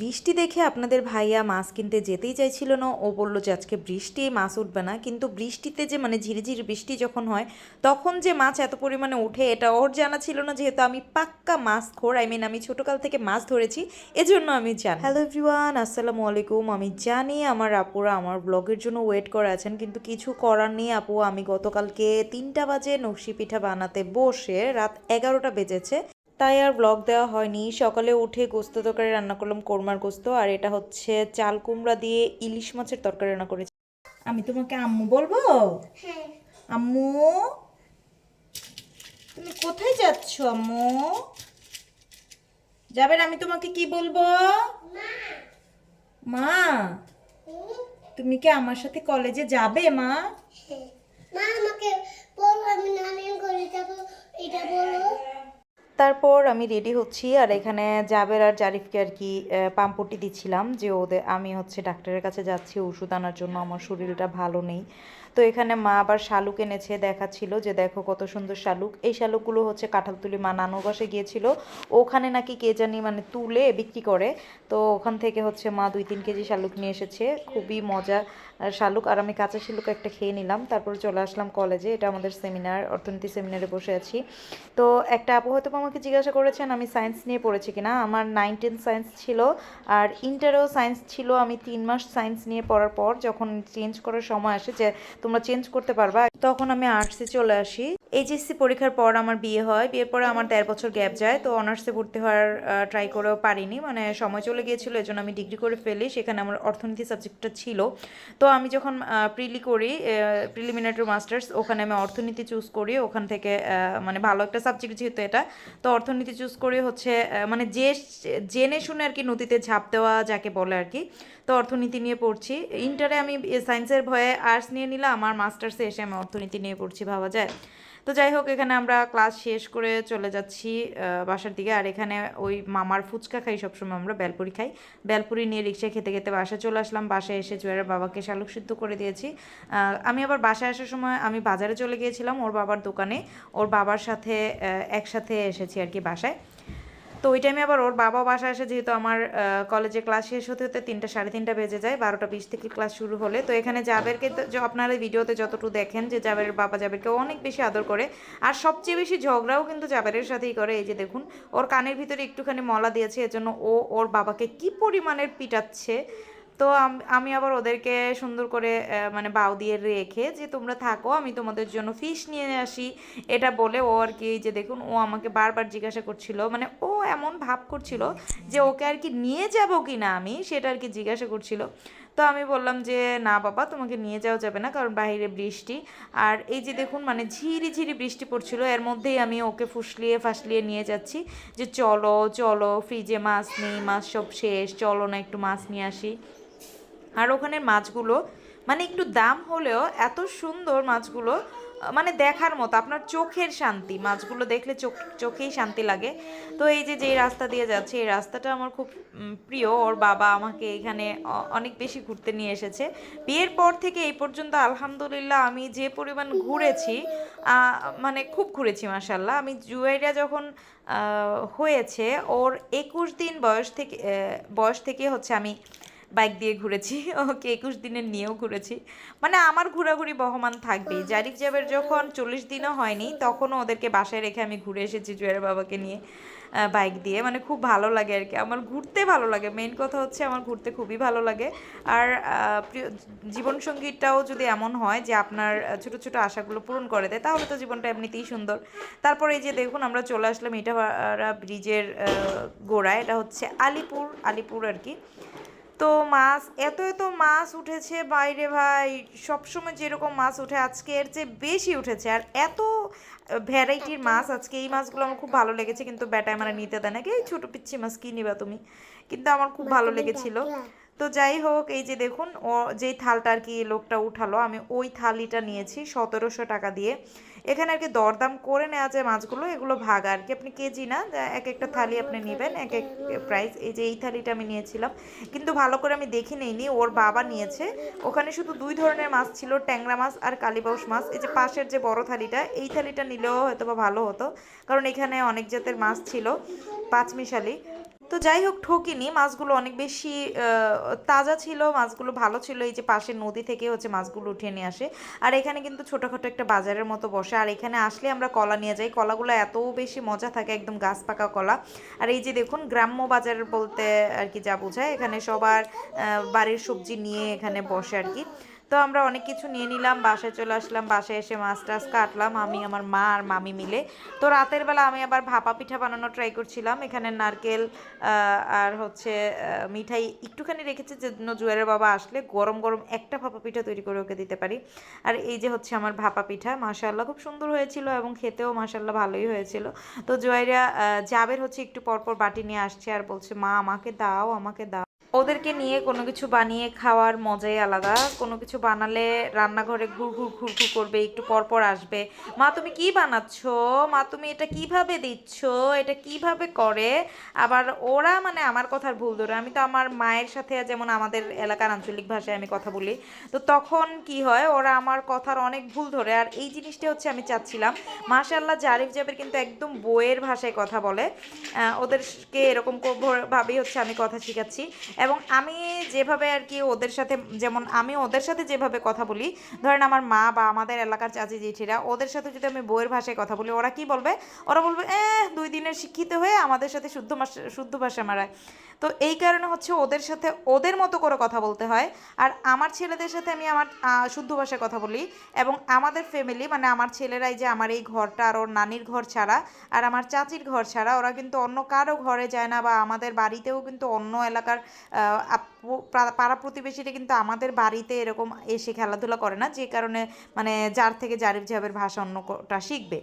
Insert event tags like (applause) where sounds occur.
বৃষ্টি দেখে আপনাদের ভাইয়া মাছ কিনতে যেতেই চাইছিল না। ও বলল যে, আজকে বৃষ্টি, মাছ উঠবে না। কিন্তু বৃষ্টিতে যে মানে ঝিরিঝিরি বৃষ্টি যখন হয়, তখন যে মাছ এত পরিমাণে ওঠে, এটা ওর জানা ছিল না। যেহেতু আমি পাক্কা মাছ খোর আই মিন আমি ছোটোকাল থেকে মাছ ধরেছি, এজন্য আমি জানি। হ্যালো এভরিওয়ান আসসালামু আলাইকুম। আমি জানি আমার আপুরা আমার ব্লগের জন্য ওয়েট করে আছেন, কিন্তু কিছু করার নেই আপু। আমি গতকালকে তিনটা বাজে নকশি পিঠা বানাতে বসে রাত এগারোটা বেজেছে। তাই আর ব্লগ দেওয়া হয়নি। সকালে উঠে গোস্ত তরকারি রান্না করলাম কোরমার গোস্ত আর এটা হচ্ছে চাল কুমড়া দিয়ে ইলিশ মাছের তরকারি রান্না করেছি। আমি তোমাকে আম্মু বলব? হ্যাঁ। আম্মু? তুমি কোথায় যাচ্ছ আম্মু? যাবেন আমি তোমাকে কি বলব? মা। তুমি কি আমার সাথে কলেজে যাবে মা? হ্যাঁ। মা আমাকে বলো আমি নানি করে যাব। এটা বলো। তারপর আমি রেডি হচ্ছি আর এখানে জাবের আর জারিফকে আর কি পাম্পটি দিচ্ছিলাম যে ওদের আমি হচ্ছে ডাক্তারের কাছে যাচ্ছি ওষুধ আনার জন্য আমার শরীরটা ভালো নেই। তো এখানে মা আবার শালুক এনেছে দেখাচ্ছিল যে দেখো কত সুন্দর শালুক। এই শালুকগুলো হচ্ছে কাঁঠালতুলি মা নানুর বাসে গিয়েছিল। ওখানে নাকি কে জানি মানে তুলে বিক্রি করে। তো ওখান থেকে হচ্ছে মা দুই তিন কেজি শালুক নিয়ে এসেছে। খুবই মজা শালুক। আর আমি কাঁচা শালুক একটা খেয়ে নিলাম তারপর চলে আসলাম কলেজে। এটা আমাদের সেমিনার অর্থনীতি সেমিনারে বসে আছি। তো একটা আপু হয়তো আমাকে জিজ্ঞাসা করেছেন, আমি সায়েন্স নিয়ে পড়েছি কিনা? আমার নাইন টেন সায়েন্স ছিল আর ইন্টারেও সায়েন্স ছিল। আমি তিন মাস সায়েন্স নিয়ে পড়ার পর যখন চেঞ্জ করার সময় আসে যে তোমরা চেঞ্জ করতে পারবা, তখন আমি আর্টসে চলে আসি। এইচএসসি পরীক্ষার পর আমার বিয়ে হয়। বিয়ের পরে আমার দেড় বছর গ্যাপ যায়। তো অনার্সে ভর্তি হওয়ার ট্রাই করেও পারিনি। মানে সময় চলে গিয়েছিল, এজন্য আমি ডিগ্রি করে ফেলি। সেখানে আমার অর্থনীতি সাবজেক্টটা ছিল। তো আমি যখন প্রিলি করি প্রিলিমিনারি মাস্টার্স ওখানে আমি অর্থনীতি চুজ করি। ওখান থেকে মানে ভালো একটা সাবজেক্ট যেহেতু এটা, তো অর্থনীতি চুজ করে হচ্ছে মানে যে জেনে শুনে আর কি নদীতে ঝাঁপ দেওয়া যাকে বলে আর কি, তো অর্থনীতি নিয়ে পড়ছি। ইন্টারে আমি সায়েন্সের ভয়ে আর্টস নিয়ে নিলাম আমার মাস্টার্সে এসে আমি অর্থনীতি নিয়ে পড়ছি, ভাবা যায়। তো যাই হোক, এখানে আমরা ক্লাস শেষ করে চলে যাচ্ছি বাসার দিকে। আর এখানে ওই মামার ফুচকা খাই সবসময় আমরা, বেলপুরি খাই। বেলপুরি নিয়ে রিক্সা খেতে খেতে বাসায় চলে আসলাম। বাসায় এসে জুয়ারের বাবাকে শালুক সিদ্ধ করে দিয়েছি। আমি আবার বাসায় আসার সময় আমি বাজারে চলে গিয়েছিলাম ওর বাবার দোকানে। ওর বাবার সাথে একসাথে এসেছি আর কি বাসায়। তো ওই টাইমে আবার ওর বাবা বাসা এসে যেহেতু আমার কলেজে ক্লাস শেষ হতে হতে তিনটা, সাড়ে তিনটা বেজে যায়, বারোটা বিশ থেকে ক্লাস শুরু হলে। তো এখানে জাবেরকে তো- যে আপনারা ভিডিওতে যতটুকু দেখেন যে জাবের বাবা জাবেরকে অনেক বেশি আদর করে। আর সবচেয়ে বেশি ঝগড়াও কিন্তু জাবেরের সাথেই করে, এই যে দেখুন, ওর কানের ভিতরে একটুখানি মলা দিয়েছে, এজন্য ও ওর বাবাকে কি পরিমাণের পিটাচ্ছে তো আমি আবার ওদেরকে সুন্দর করে মানে বাউ দিয়ে রেখে যে তোমরা থাকো, আমি তোমাদের জন্য ফিশ নিয়ে আসি। এটা বলে ও আর কি যে দেখুন, ও আমাকে বারবার জিজ্ঞাসা করছিল মানে ও এমন ভাব করছিল যে ওকে আর কি নিয়ে যাব কি না আমি, সেটা আর কি জিজ্ঞাসা করছিল। তো আমি বললাম যে, না বাবা, তোমাকে নিয়ে যাওয়া যাবে না, কারণ বাইরে বৃষ্টি। আর এই যে দেখুন মানে ঝিরি ঝিরি বৃষ্টি পড়ছিল, এর মধ্যেই আমি ওকে ফুসলিয়ে ফাসলিয়ে নিয়ে যাচ্ছি যে, চলো চলো ফ্রিজে মাছ নেই, মাছ সব শেষ, চলো না একটু মাছ নিয়ে আসি। আর ওখানের মাছগুলো মানে একটু দাম হলেও এত সুন্দর মাছগুলো মানে দেখার মতো, আপনার চোখের শান্তি, মাছগুলো দেখলে চোখ, চোখেই শান্তি লাগে। তো এই যে, যেই রাস্তা দিয়ে যাচ্ছে, এই রাস্তাটা আমার খুব প্রিয়। ওর বাবা আমাকে এখানে অনেক বেশি ঘুরতে নিয়ে এসেছে। বিয়ের পর থেকে এই পর্যন্ত আলহামদুলিল্লাহ আমি যে পরিমাণ ঘুরেছি মানে খুব ঘুরেছি মাসাল্লাহ আমি জুয়াইরা যখন হয়েছে, ওর একুশ দিন বয়স থেকে বয়স থেকে হচ্ছে আমি বাইক দিয়ে ঘুরেছি। (laughs) ওকে একুশ দিনের নিয়েও ঘুরেছি। মানে আমার ঘোরাঘুরি বহমান থাকবেই। জারিফ জাবের যখন চল্লিশ দিনও হয়নি, তখনও ওদেরকে বাসায় রেখে আমি ঘুরে এসেছি জুয়ের বাবাকে নিয়ে বাইক দিয়ে। মানে খুব ভালো লাগে আর কি। আমার ঘুরতে ভালো লাগে। মেন কথা হচ্ছে আমার ঘুরতে খুবই ভালো লাগে। আর প্রিয়, জীবনসঙ্গীটাও যদি এমন হয় যে আপনার ছোট ছোট আশাগুলো পূরণ করে দেয়, তাহলে তো জীবনটা এমনিতেই সুন্দর। তারপরে এই যে দেখুন, আমরা চলে আসলাম ইটাভাড়া ব্রিজের গোড়ায়। এটা হচ্ছে আলিপুর আলিপুর আর কি। তো মাছ এত এত মাছ উঠেছে বাইরে ভাই। সবসময় যেরকম মাছ উঠে আজকে এর চেয়ে বেশি উঠেছে। আর এত ভ্যারাইটির মাছ আজকে এই মাছগুলো আমার খুব ভালো লেগেছে কিন্তু বেটায় মানে নিতে দেয় নাকি এই ছোটো পিচ্ছি মাছ কী নিবা তুমি? কিন্তু আমার খুব ভালো লেগেছিল। তো যাই হোক, এই যে দেখুন, ও যেই থালটা আর কি লোকটা উঠালো, আমি ওই থালিটা নিয়েছি সতেরোশো টাকা দিয়ে। এখানে আর কি দরদাম করে নেওয়া যায় মাছগুলো, এগুলো ভাগ আর কি। আপনি কেজি না এক একটা থালি আপনি নেবেন, এক এক প্রাইস এই যে এই থালিটা আমি নিয়েছিলাম। কিন্তু ভালো করে আমি দেখে নেইনি, ওর বাবা নিয়েছে। ওখানে শুধু দুই ধরনের মাছ ছিল, ট্যাংরা মাছ আর কালীবাউস মাছ। এই যে পাশের যে বড় থালিটা, এই থালিটা নিলেও হয়তো বা ভালো হতো, কারণ এখানে অনেক জাতের মাছ ছিল পাঁচমিশালি তো যাই হোক, ঠকিনি। মাছগুলো অনেক বেশি তাজা ছিল, মাছগুলো ভালো ছিল। এই যে পাশের নদী থেকে হচ্ছে মাছগুলো উঠিয়ে নিয়ে আসে। আর এখানে কিন্তু ছোটোখাটো একটা বাজারের মতো বসে। আর এখানে আসলে আমরা কলা নিয়ে যাই। কলাগুলো এত বেশি মজা থাকে, একদম গাছ পাকা কলা। আর এই যে দেখুন, গ্রাম্য বাজার বলতে আর কি যা বোঝায়, এখানে সবার বাড়ির সবজি নিয়ে এখানে বসে আর কি। তো আমরা অনেক কিছু নিয়ে নিলাম, বাসায় চলে আসলাম, বাসায় এসে মাছ টাছ কাটলাম, আমি, আমার মা আর মামি মিলে। তো রাতের বেলা আমি আবার ভাপা পিঠা বানানো ট্রাই করছিলাম, এখানে নারকেল আর হচ্ছে মিঠাই একটুখানি রেখেছি, যেন জুয়ারের বাবা আসলে গরম গরম একটা ভাপা পিঠা তৈরি করে ওকে দিতে পারি। আর এই যে হচ্ছে আমার ভাপা পিঠা মাশাল্লাহ খুব সুন্দর হয়েছিল এবং খেতেও মাশাল্লাহ ভালোই হয়েছিল। তো জুয়াইরা জাবের হচ্ছে একটু পরপর বাটি নিয়ে আসছে আর বলছে, মা, আমাকে দাও আমাকে দাও। ওদেরকে নিয়ে কোনো কিছু বানিয়ে খাওয়ার মজাই আলাদা। কোনো কিছু বানালে রান্নাঘরে ঘুর ঘুর ঘুর ঘুর করবে, একটু পর পর আসবে। মা, তুমি কি বানাচ্ছ? মা, তুমি এটা কীভাবে দিচ্ছ? এটা কীভাবে করে? আবার ওরা মানে আমার কথার ভুল ধরে, আমি তো আমার মায়ের সাথে যেমন আমাদের এলাকার আঞ্চলিক ভাষায় আমি কথা বলি, তো তখন কি হয়, ওরা আমার কথার অনেক ভুল ধরে। আর এই জিনিসটা হচ্ছে আমি চাচ্ছিলাম মাশাল্লাহ জারিফ জাবের কিন্তু একদম বইয়ের ভাষায় কথা বলে। ওদেরকে এরকম ভাবেই হচ্ছে আমি কথা শিখাচ্ছি। এবং আমি যেভাবে আর কি ওদের সাথে, যেমন আমি ওদের সাথে যেভাবে কথা বলি, ধরেন আমার মা বা আমাদের এলাকার চাচি জেঠিরা, ওদের সাথে যদি আমি বইয়ের ভাষায় কথা বলি, ওরা কি বলবে? ওরা বলবে এ দুই দিনের শিক্ষিত হয়ে আমাদের সাথে শুদ্ধ ভাষা শুদ্ধ ভাষা মারায়। তো এই কারণে হচ্ছে ওদের সাথে ওদের মতো করে কথা বলতে হয়। আর আমার ছেলেদের সাথে আমি আমার শুদ্ধ ভাষায় কথা বলি এবং আমাদের ফ্যামিলি মানে আমার ছেলেরাই যে আমার এই ঘরটা আর ওর নানির ঘর ছাড়া, আর আমার চাচির ঘর ছাড়া, ওরা কিন্তু অন্য কারও ঘরে যায় না বা আমাদের বাড়িতেও কিন্তু অন্য এলাকার পাড়া প্রতিবেশীরা কিন্তু আমাদের বাড়িতে এরকম এসে খেলাধুলা করে না, যে কারণে মানে যার থেকে জারিফ জাবের ভাষা অন্যটা শিখবে।